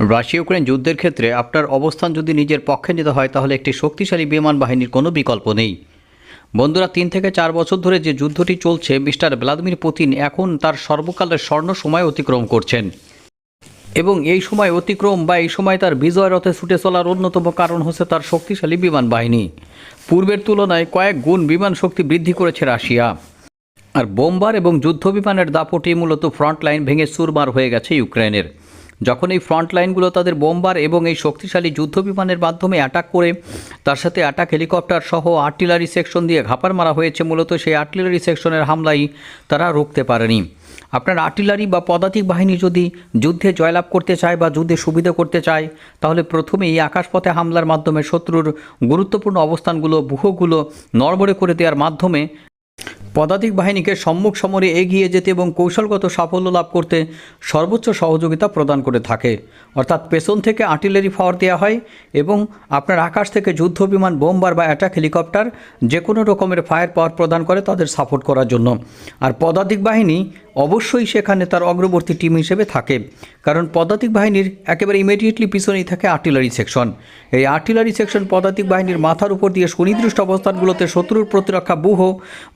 Russia Ukraine যুদ্ধের ক্ষেত্রে আপনার অবস্থান যদি নিজের পক্ষে নিতে হয়, তাহলে একটি শক্তিশালী বিমান বাহিনীর কোনো বিকল্প নেই। বন্ধুরা, তিন থেকে চার বছর ধরে যে যুদ্ধটি চলছে, মিস্টার ভ্লাদিমির পুতিন এখন তার সর্বকালের স্বর্ণ সময় অতিক্রম করছেন। এবং এই সময় অতিক্রম বা এই সময় তার বিজয় রথে ছুটে চলার অন্যতম কারণ হচ্ছে তার শক্তিশালী বিমান বাহিনী। পূর্বের তুলনায় কয়েক গুণ বিমান শক্তি বৃদ্ধি করেছে রাশিয়া। আর বোমবার এবং যুদ্ধ বিমানের দাপটি মূলত ফ্রন্ট লাইন ভেঙে চুরমার হয়ে গেছে ইউক্রেনের যখন এই ফ্রন্ট লাইনগুলো তাদের বোমবার এবং এই শক্তিশালী যুদ্ধ বিমানের মাধ্যমে অ্যাটাক করে, তার সাথে অ্যাটাক হেলিকপ্টার সহ আর্টিলারি সেকশন দিয়ে ঘাপার মারা হয়েছে, মূলত সেই আর্টিলারি সেকশনের হামলাই তারা রুখতে পারেনি। আপনার আর্টিলারি বা পদাতিক বাহিনী যদি যুদ্ধে জয়লাভ করতে চায় বা যুদ্ধে সুবিধা করতে চায়, তাহলে প্রথমে এই আকাশপথে হামলার মাধ্যমে শত্রুর গুরুত্বপূর্ণ অবস্থানগুলো বুহগুলো নড়বড়ে করে দেওয়ার মাধ্যমে পদাতিক বাহিনীকে সম্মুখ সমরে এগিয়ে যেতে এবং কৌশলগত সাফল্য লাভ করতে সর্বোচ্চ সহযোগিতা প্রদান করে থাকে। অর্থাৎ পেছন থেকে আর্টিলারি পাওয়ার দেওয়া হয় এবং আপনার আকাশ থেকে যুদ্ধ বিমান, বোম্বার বা অ্যাটাক হেলিকপ্টার যে কোনো রকমের ফায়ার পাওয়ার প্রদান করে তাদের সাপোর্ট করার জন্য। আর পদাতিক বাহিনী অবশ্যই সেখানে তার অগ্রবর্তী টিম হিসেবে থাকে, কারণ পদাতিক বাহিনীর একেবারে ইমিডিয়েটলি পিছনেই থাকে আর্টিলারি সেকশন এই আর্টিলারি সেকশন পদাতিক বাহিনীর মাথার উপর দিয়ে সুনির্দিষ্ট অবস্থানগুলোতে শত্রুর প্রতিরক্ষা ব্যূহ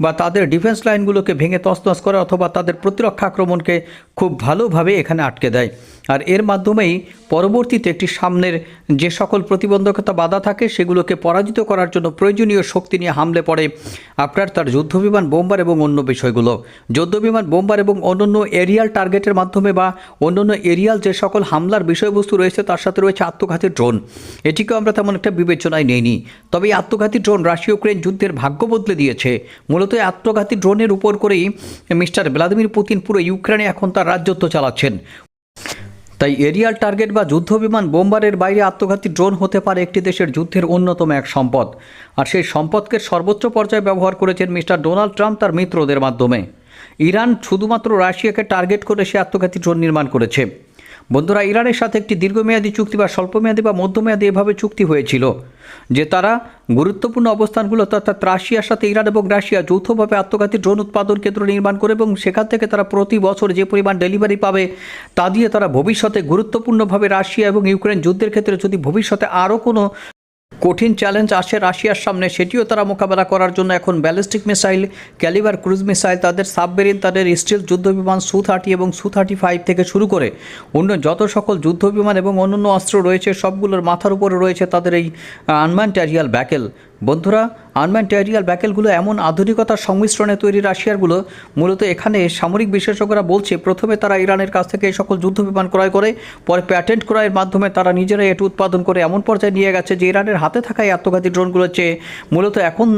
বা তাদের ডিফেন্স লাইনগুলোকে ভেঙে তছনছ করে অথবা তাদের প্রতিরক্ষা আক্রমণকে খুব ভালোভাবে এখানে আটকে দেয়। আর এর মাধ্যমেই পরবর্তীতে একটি সামনের যে সকল প্রতিবন্ধকতা বাধা থাকে, সেগুলোকে পরাজিত করার জন্য প্রয়োজনীয় শক্তি নিয়ে হামলে পড়ে আপনার তার যুদ্ধবিমান, বোমবার এবং অন্য বিষয়গুলো। যুদ্ধবিমান, বোমবার এবং অন্যান্য এরিয়াল টার্গেটের মাধ্যমে বা অন্যান্য এরিয়াল যে সকল হামলার বিষয়বস্তু রয়েছে, তার সাথে রয়েছে আত্মঘাতী ড্রোন। এটিকেও আমরা তেমন একটা বিবেচনায় নেইনি। তবে এই আত্মঘাতী ড্রোন রাশিয়া ইউক্রেন যুদ্ধের ভাগ্য বদলে দিয়েছে। মূলত এই আত্মঘাতী ড্রোনের উপর করেই মিস্টার ভ্লাদিমির পুতিন পুরো ইউক্রেনে এখন তার রাজ্যত্ব চালাচ্ছেন। তাই এরিয়াল টার্গেট বা যুদ্ধ বিমান বোমবারের বাইরে আত্মঘাতী ড্রোন হতে পারে একটি দেশের যুদ্ধের অন্যতম এক সম্পদ। আর সেই সম্পদকে সর্বোচ্চ পর্যায়ে ব্যবহার করেছেন মিস্টার ডোনাল্ড ট্রাম্প তার মিত্রদের মাধ্যমে। ইরান শুধুমাত্র রাশিয়াকে টার্গেট করে সে আত্মঘাতী ড্রোন নির্মাণ করেছে। বন্ধুরা, ইরানের সাথে একটি দীর্ঘমেয়াদী চুক্তি বা স্বল্পমেয়াদী বা মধ্যমেয়াদী এভাবে চুক্তি হয়েছিল, যে তারা গুরুত্বপূর্ণ অবস্থানগুলো অর্থাৎ রাশিয়ার সাথে ইরান এবং রাশিয়া যৌথভাবে আত্মঘাতী ড্রোন উৎপাদন কেন্দ্র নির্মাণ করে এবং সেখান থেকে তারা প্রতি বছর যে পরিমাণ ডেলিভারি পাবে তা দিয়ে তারা ভবিষ্যতে গুরুত্বপূর্ণভাবে রাশিয়া এবং ইউক্রেন যুদ্ধের ক্ষেত্রে যদি ভবিষ্যতে আরও কোনো কঠিন চ্যালেঞ্জ আসে রাশিয়ার সামনে, সেটিও তারা মোকাবেলা করার জন্য এখন ballistic missile calibre cruise missile তাদের সাবমেরিন তাদের স্টিল যুদ্ধবিমান সু থার্টি এবং সু থার্টি ফাইভ থেকে শুরু করে অন্য যত সকল যুদ্ধবিমান এবং অন্যান্য অস্ত্র রয়েছে, সবগুলোর মাথার উপরে রয়েছে তাদের এই আনম্যান ট্যারিয়াল ব্যাকেল বন্ধুরা আনম্যান ট্যারিয়াল ব্যাকেলগুলো এমন আধুনিকতার সংমিশ্রণে তৈরি রাশিয়ারগুলো মূলত এখানে সামরিক বিশেষজ্ঞরা বলছে, প্রথমে তারা ইরানের কাছ থেকে এই সকল যুদ্ধ বিমান ক্রয় করে, পরে প্যাটেন্ট ক্রয়ের মাধ্যমে তারা নিজেরাই এটি উৎপাদন করে এমন পর্যায়ে নিয়ে গেছে যে ইরানের হাতে থাকা এই আত্মঘাতী ড্রোনগুলো চেয়ে মূলত এখন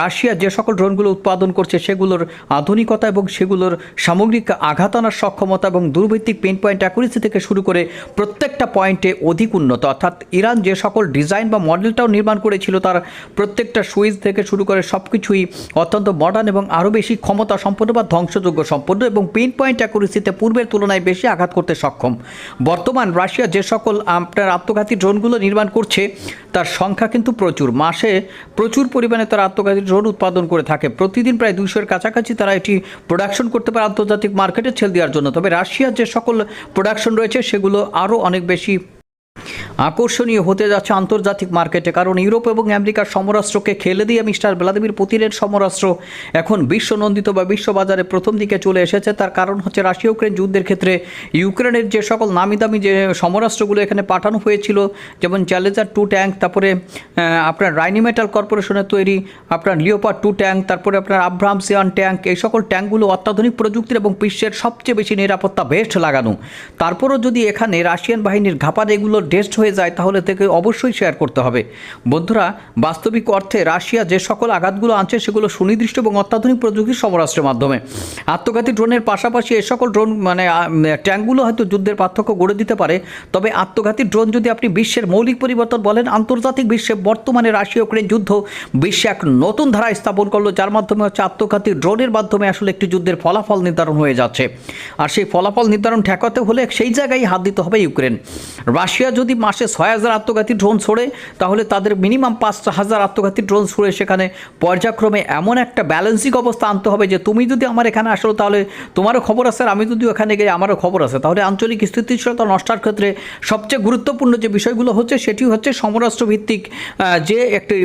রাশিয়া যে সকল ড্রোনগুলো উৎপাদন করছে সেগুলোর আধুনিকতা এবং সেগুলোর সামগ্রিক আঘাত আনার সক্ষমতা এবং দুর্ভিত্তিক পেন পয়েন্ট অ্যাকুরেসি থেকে শুরু করে প্রত্যেকটা পয়েন্টে অধিক উন্নত। অর্থাৎ ইরান যে সকল ডিজাইন বা মডেলটাও নির্মাণ করেছিল, তার প্রত্যেকটা সুইচ থেকে শুরু করে সব কিছুই অত্যন্ত মডার্ন এবং আরও বেশি ক্ষমতা সম্পন্ন বা ধ্বংসযোগ্য সম্পন্ন এবং পেন পয়েন্ট অ্যাকুরেসিতে পূর্বের তুলনায় বেশি আঘাত করতে সক্ষম। বর্তমান রাশিয়া যে সকল আপনার আত্মঘাতী ড্রোনগুলো নির্মাণ করছে, তার সংখ্যা কিন্তু প্রচুর। মাসে প্রচুর পরিমাণে তারা আত্মঘাতী ড্রোন উৎপাদন করে থাকে। প্রতিদিন প্রায় দুইশোর কাছাকাছি তারা এটি প্রোডাকশন করতে পারে আন্তর্জাতিক মার্কেটে ছেল দেওয়ার জন্য। তবে রাশিয়ার যে সকল প্রোডাকশন রয়েছে, সেগুলো আরও অনেক বেশি আকর্ষণীয় হতে যাচ্ছে আন্তর্জাতিক মার্কেটে, কারণ ইউরোপ এবং আমেরিকার সমরাষ্ট্রকে খেলে দিয়ে মিস্টার ভ্লাদিমির পুতিনের সমরাষ্ট্র এখন বিশ্বনন্দিত বা বিশ্ববাজারে প্রথম দিকে চলে এসেছে। তার কারণ হচ্ছে রাশিয়া ইউক্রেন যুদ্ধের ক্ষেত্রে ইউক্রেনের যে সকল নামি দামি যে সমরাষ্ট্রগুলো এখানে পাঠানো হয়েছিল, যেমন চ্যালেঞ্জার টু ট্যাঙ্ক, তারপরে আপনার রাইনি মেটাল কর্পোরেশনের তৈরি, আপনার লিওপার টু ট্যাঙ্ক, তারপরে আপনার আব্রাহামসিয়ান ট্যাঙ্ক, এই সকল ট্যাঙ্কগুলো অত্যাধুনিক প্রযুক্তির এবং বিশ্বের সবচেয়ে বেশি নিরাপত্তা বেস্ট লাগানো। তারপরও যদি এখানে রাশিয়ান বাহিনীর ঘাপার এগুলো ডেস্ট হয়ে যায় তাহলে থেকে অবশ্যই শেয়ার করতে হবে। বন্ধুরা, বাস্তবিক অর্থে রাশিয়া যে সকল আঘাতগুলো আনছে সেগুলো সুনির্দিষ্ট এবং অত্যাধুনিক প্রযুক্তির সমরাস্ত্রের মাধ্যমে। আত্মঘাতী ড্রোনের পাশাপাশি এই সকল ড্রোন মানে ট্যাঙ্কগুলো হয়তো যুদ্ধের পার্থক্য গড়ে দিতে পারে। তবে আত্মঘাতী ড্রোন যদি আপনি বিশ্বের মৌলিক পরিবর্তন বলেন, আন্তর্জাতিক বিশ্বে বর্তমানে রাশিয়া ইউক্রেন যুদ্ধ বিশ্বে এক নতুন ধারা স্থাপন করল, যার মাধ্যমে হচ্ছে আত্মঘাতী ড্রোনের মাধ্যমে আসলে একটি যুদ্ধের ফলাফল নির্ধারণ হয়ে যাচ্ছে। আর সেই ফলাফল নির্ধারণ ঠেকাতে হলে সেই জায়গায় হাত দিতে হবে ইউক্রেন রাশিয়া যদি মাসে ছয় হাজার আত্মঘাতী ড্রোন ছোড়ে, তাহলে তাদের মিনিমাম পাঁচ হাজার আত্মঘাতী ড্রোন ছুড়ে সেখানে। পর্যায়ক্রমে এমন একটা ব্যালেন্সিং অবস্থা আনতে হবে যে, তুমি যদি আমার এখানে আসো, তাহলে তোমারও খবর আছে, আর আমি যদি ওখানে গিয়ে আমারও খবর আছে। তাহলে আঞ্চলিক স্থিতিশীলতা নষ্টার ক্ষেত্রে সবচেয়ে গুরুত্বপূর্ণ যে বিষয়গুলো হচ্ছে, সেটি হচ্ছে সমরাষ্ট্রভিত্তিক যে একটি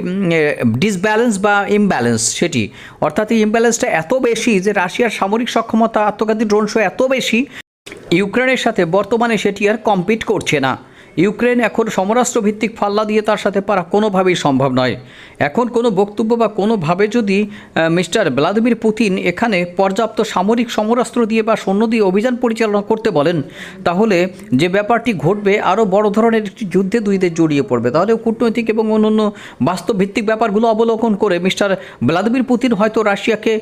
ডিসব্যালেন্স বা ইমব্যালেন্স সেটি। অর্থাৎ এই ইমব্যালেন্সটা এত বেশি যে, রাশিয়ার সামরিক সক্ষমতা আত্মঘাতী ড্রোন শো এত বেশি, ইউক্রেনের সাথে বর্তমানে সেটি আর কম্পিট করছে না। ইউক্রেন এখন সমরাষ্ট্রভিত্তিক ফাল্লা দিয়ে তার সাথে পারা কোনোভাবেই সম্ভব নয়। এখন কোনো বক্তব্য বা কোনোভাবে যদি মিস্টার ভ্লাদিমির পুতিন এখানে পর্যাপ্ত সামরিক সমরাস্ত্র দিয়ে বা সৈন্য দিয়ে অভিযান পরিচালনা করতে বলেন, তাহলে যে ব্যাপারটি ঘটবে আরও বড় ধরনের একটি যুদ্ধে দুই দেশ জড়িয়ে পড়বে। তাহলে কূটনৈতিক এবং অন্যান্য বাস্তবভিত্তিক ব্যাপারগুলো অবলোকন করে মিস্টার ভ্লাদিমির পুতিন হয়তো রাশিয়াকে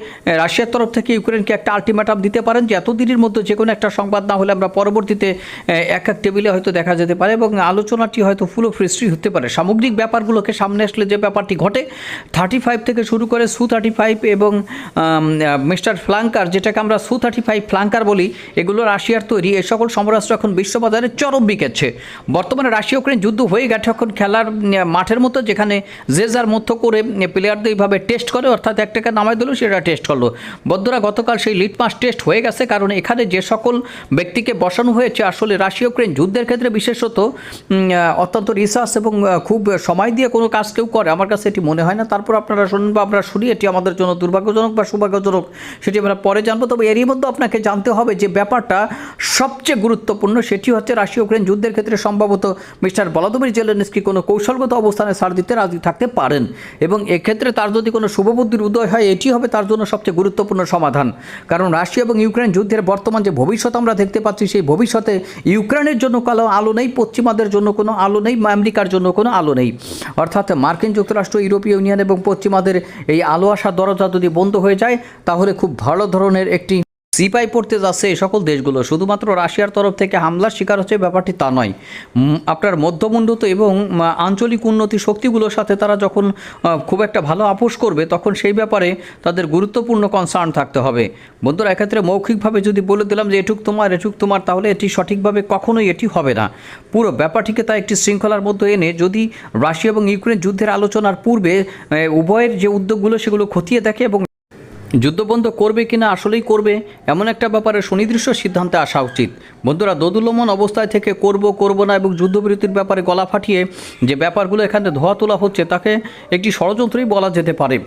রাশিয়ার তরফ থেকে ইউক্রেনকে একটা আলটিমেটাম দিতে পারেন যে এতদিনের মধ্যে যে কোনো একটা সংবাদ না হলে আমরা পরবর্তীতে এক এক টেবিলে হয়তো দেখা যেতে পারে আলোচনাটি হয়তো ফুল ফ্রিস্ট্রি হতে পারে। সামগ্রিক ব্যাপারগুলোকে সামনে আসলে যে ব্যাপারটি ঘটে থার্টি ফাইভ থেকে শুরু করে সু থার্টি ফাইভ এবং মিস্টার ফ্লাঙ্কার, যেটাকে আমরা সু থার্টি ফাইভ ফ্লাঙ্কার বলি, এগুলো রাশিয়ার তৈরি। এই সকল সমরাস্ত্র এখন বিশ্ববাজারে চরম বিকেছে বর্তমানে রাশিয়া ইউক্রেন যুদ্ধ হয়ে গেছে। এখন খেলার মাঠের মতো, যেখানে যে যার মতো করে প্লেয়ারদের এইভাবে টেস্ট করে, অর্থাৎ একটাকে নামাই দিল, সেটা টেস্ট করল। বন্ধুরা, গতকাল সেই লিটমাস টেস্ট হয়ে গেছে, কারণ এখানে যে সকল ব্যক্তিকে বসানো হয়েছে, আসলে রাশিয়া ইউক্রেন যুদ্ধের ক্ষেত্রে বিশেষত অত্যন্ত রিসার্চ এবং খুব সময় দিয়ে কোনো কাজ কেউ করে, আমার কাছে এটি মনে হয় না। তারপর আপনারা শুনুন বা আমরা শুনি, এটি আমাদের জন্য দুর্ভাগ্যজনক বা সৌভাগ্যজনক, সেটি আমরা পরে জানব। তবে এরই মধ্যে আপনাকে জানতে হবে যে ব্যাপারটা সবচেয়ে গুরুত্বপূর্ণ, সেটি হচ্ছে রাশিয়া ইউক্রেন যুদ্ধের ক্ষেত্রে সম্ভবত মিস্টার বলাদমির জেলেনস্কি কোনো কৌশলগত অবস্থানে ছাড় দিতে রাজি থাকতে পারেন এবং এক্ষেত্রে তার যদি কোনো শুভবুদ্ধির উদয় হয়, এটি হবে তার জন্য সবচেয়ে গুরুত্বপূর্ণ সমাধান। কারণ রাশিয়া এবং ইউক্রেন যুদ্ধের বর্তমান যে ভবিষ্যৎ আমরা দেখতে পাচ্ছি, সেই ভবিষ্যতে ইউক্রেনের জন্য কালো আলো নেই পশ্চিমাদের জন্য কোনো আলো নেই, আমেরিকার জন্য কোনো আলো নেই। অর্থাৎ মার্কিন যুক্তরাষ্ট্র, ইউরোপীয় ইউনিয়ন এবং পশ্চিমাদের এই আলো আসার দরজা যদি বন্ধ হয়ে যায়, তাহলে খুব ভালো ধরনের একটি সিপাই পড়তে যাচ্ছে এই সকল দেশগুলো। শুধুমাত্র রাশিয়ার তরফ থেকে হামলার শিকার হচ্ছে ব্যাপারটি তা নয়। আপনার মধ্যমুন্নত এবং আঞ্চলিক উন্নতি শক্তিগুলোর সাথে তারা যখন খুব একটা ভালো আপোষ করবে, তখন সেই ব্যাপারে তাদের গুরুত্বপূর্ণ কনসার্ন থাকতে হবে। বন্ধুরা, এক্ষেত্রে মৌখিকভাবে যদি বলে দিলাম যে এটুক তোমার এটুক তোমার, তাহলে এটি সঠিকভাবে কখনোই এটি হবে না। পুরো ব্যাপারটিকে তা একটি শৃঙ্খলার মধ্যে এনে যদি রাশিয়া এবং ইউক্রেন যুদ্ধের আলোচনার পূর্বে উভয়ের যে উদ্যোগগুলো সেগুলো খতিয়ে দেখে এবং যুদ্ধবন্ধ করবে কিনা আসলেই করবে, এমন একটা ব্যাপারে সুনির্দিষ্ট সিদ্ধান্তে আসা উচিত। বন্ধুরা দোদুলমন অবস্থায় থেকে করব করব না এবং যুদ্ধবিরতির ব্যাপারে গলা ফাটিয়ে যে ব্যাপারগুলো এখানে ধোয়া তোলা হচ্ছে, তাকে একটি ষড়যন্ত্রই বলা যেতে পারে।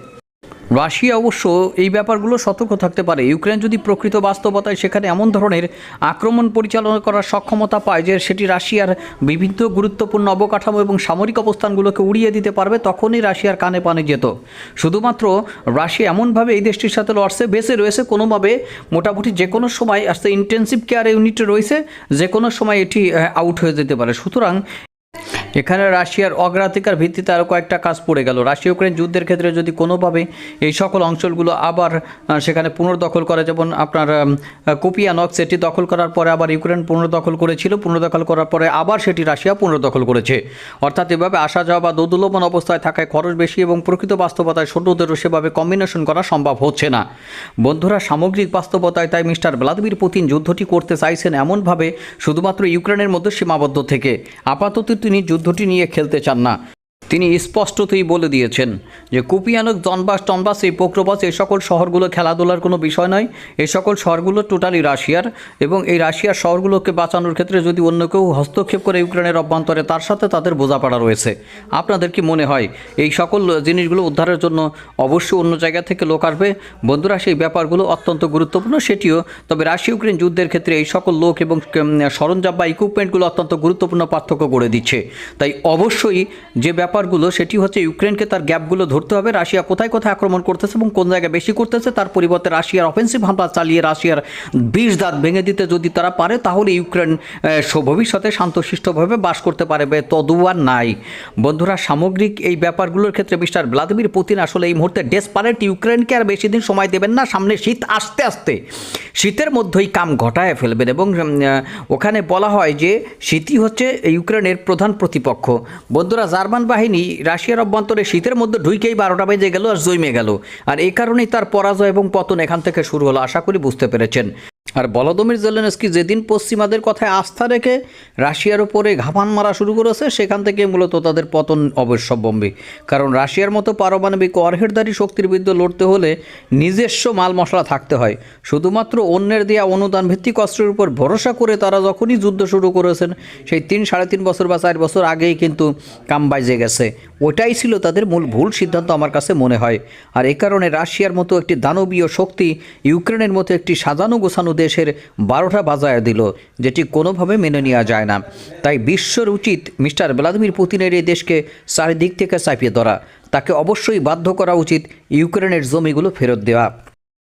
রাশিয়া অবশ্য এই ব্যাপারগুলো সতর্ক থাকতে পারে। ইউক্রেন যদি প্রকৃত বাস্তবতায় সেখানে এমন ধরনের আক্রমণ পরিচালনা করার সক্ষমতা পায় যে সেটি রাশিয়ার বিভিন্ন গুরুত্বপূর্ণ অবকাঠামো এবং সামরিক অবস্থানগুলোকে উড়িয়ে দিতে পারবে, তখনই রাশিয়ার কানে পানে যেত। শুধুমাত্র রাশিয়া এমনভাবে এই দেশটির সাথে লড়ছে, বেঁচে রয়েছে, কোনোভাবে মোটামুটি যে কোনো সময়, আসতে ইন্টেন্সিভ কেয়ার ইউনিটে রয়েছে, যে কোনো সময় এটি আউট হয়ে যেতে পারে। সুতরাং এখানে রাশিয়ার অগ্রাধিকার ভিত্তিতে আরও কয়েকটা কাজ পড়ে গেল। রাশিয়া ইউক্রেন যুদ্ধের ক্ষেত্রে যদি কোনোভাবে এই সকল অঞ্চলগুলো আবার সেখানে পুনর্দখল করে, যেমন আপনার কুপিয়ানক সেটি দখল করার পরে আবার ইউক্রেন পুনর্দখল করেছিল, পুনর্দখল করার পরে আবার সেটি রাশিয়া পুনর্দখল করেছে। অর্থাৎ এভাবে আসা যাওয়া বা দোদুল্যমান অবস্থায় থাকায় খরচ বেশি এবং প্রকৃত বাস্তবতায় সৈন্যদেরও সেভাবে কম্বিনেশন করা সম্ভব হচ্ছে না। বন্ধুরা, সামগ্রিক বাস্তবতায় তাই মিস্টার ভ্লাদিমির পুতিন যুদ্ধটি করতে চাইছেন এমনভাবে শুধুমাত্র ইউক্রেনের মধ্যে সীমাবদ্ধ থেকে। আপাতত তিনি যুদ্ধটি নিয়ে খেলতে চান না। তিনি স্পষ্টতই বলে দিয়েছেন যে কুপিয়ানক দনবাস টনবাস এই পোক্রবাস এই সকল শহরগুলো খেলাধুলার কোনো বিষয় নয়। এই সকল শহরগুলো টোটালি রাশিয়ার এবং এই রাশিয়ার শহরগুলোকে বাঁচানোর ক্ষেত্রে যদি অন্য কেউ হস্তক্ষেপ করে ইউক্রেনের অভ্যন্তরে, তার সাথে তাদের বোঝাপড়া রয়েছে। আপনাদের কি মনে হয়, এই সকল জিনিসগুলো উদ্ধারের জন্য অবশ্যই অন্য জায়গা থেকে লোক আসবে? বন্ধুরা, সেই ব্যাপারগুলো অত্যন্ত গুরুত্বপূর্ণ, সেটিও। তবে রাশিয়া ইউক্রেন যুদ্ধের ক্ষেত্রে এই সকল লোক এবং সরঞ্জাম বা ইকুইপমেন্টগুলো অত্যন্ত গুরুত্বপূর্ণ পার্থক্য করে দিচ্ছে। তাই অবশ্যই যে ব্যাপারগুলো, সেটি হচ্ছে ইউক্রেনকে তার গ্যাপগুলো ধরতে হবে। রাশিয়া কোথায় কোথায় আক্রমণ করতেছে এবং কোন জায়গায় বেশি করতেছে, তার পরিবর্তে রাশিয়ার অফেন্সিভ হামলা চালিয়ে রাশিয়ার বিষ দাঁত ভেঙে দিতে যদি তারা পারে, তাহলে ইউক্রেন ভবিষ্যতে শান্তশিষ্টভাবে বাস করতে পারবে। তদুয়ার নাই। বন্ধুরা, সামগ্রিক এই ব্যাপারগুলোর ক্ষেত্রে মিস্টার ভ্লাদিমির পুতিন আসলে এই মুহূর্তে ডেসপারেট ইউক্রেনকে আর বেশি দিন সময় দেবেন না। সামনে শীত আসতে আসতে শীতের মধ্যেই কাম ঘটায় ফেলবেন এবং ওখানে বলা হয় যে শীতই হচ্ছে ইউক্রেনের প্রধান প্রতিপক্ষ। বন্ধুরা, জার্মান বাহিনী রাশিয়ার অভ্যন্তরে শীতের মধ্যে ঢুইকেই বারোটা বেজে গেল আর জমে গেল। আর এই কারণেই তার পরাজয় এবং পতন এখান থেকে শুরু হলো, আশা করি বুঝতে পেরেছেন। আর বলদমির জেলেনস্কি যেদিন পশ্চিমাদের কথায় আস্থা রেখে রাশিয়ার উপরে ঘাপান মারা শুরু করেছে, সেখান থেকে মূলত তাদের পতন অবশ্যম্বী কারণ রাশিয়ার মতো পারমাণবিক অরহেডদারি শক্তির বিরুদ্ধে লড়তে হলে নিজস্ব মাল মশলা থাকতে হয়। শুধুমাত্র অন্যের দেওয়া অনুদান ভিত্তিক অস্ত্রের উপর ভরসা করে তারা যখনই যুদ্ধ শুরু করেছেন, সেই তিন সাড়ে তিন বছর বা চার বছর আগেই কিন্তু কাম বাজে গেছে। ওটাই ছিল তাদের মূল ভুল সিদ্ধান্ত আমার কাছে মনে হয়। আর এ কারণে রাশিয়ার মতো একটি দানবীয় শক্তি, ইউক্রেনের মতো একটি সাজানো গোছানো দেশের বারোটা বাজায় দিল, যেটি কোনোভাবে মেনে নেওয়া যায় না। তাই বিশ্বর উচিত মিস্টার ভ্লাদিমির পুতিনের এই দেশকে চারিদিক থেকে চাপিয়ে ধরা। তাকে অবশ্যই বাধ্য করা উচিত ইউক্রেনের জমিগুলো ফেরত দেওয়া।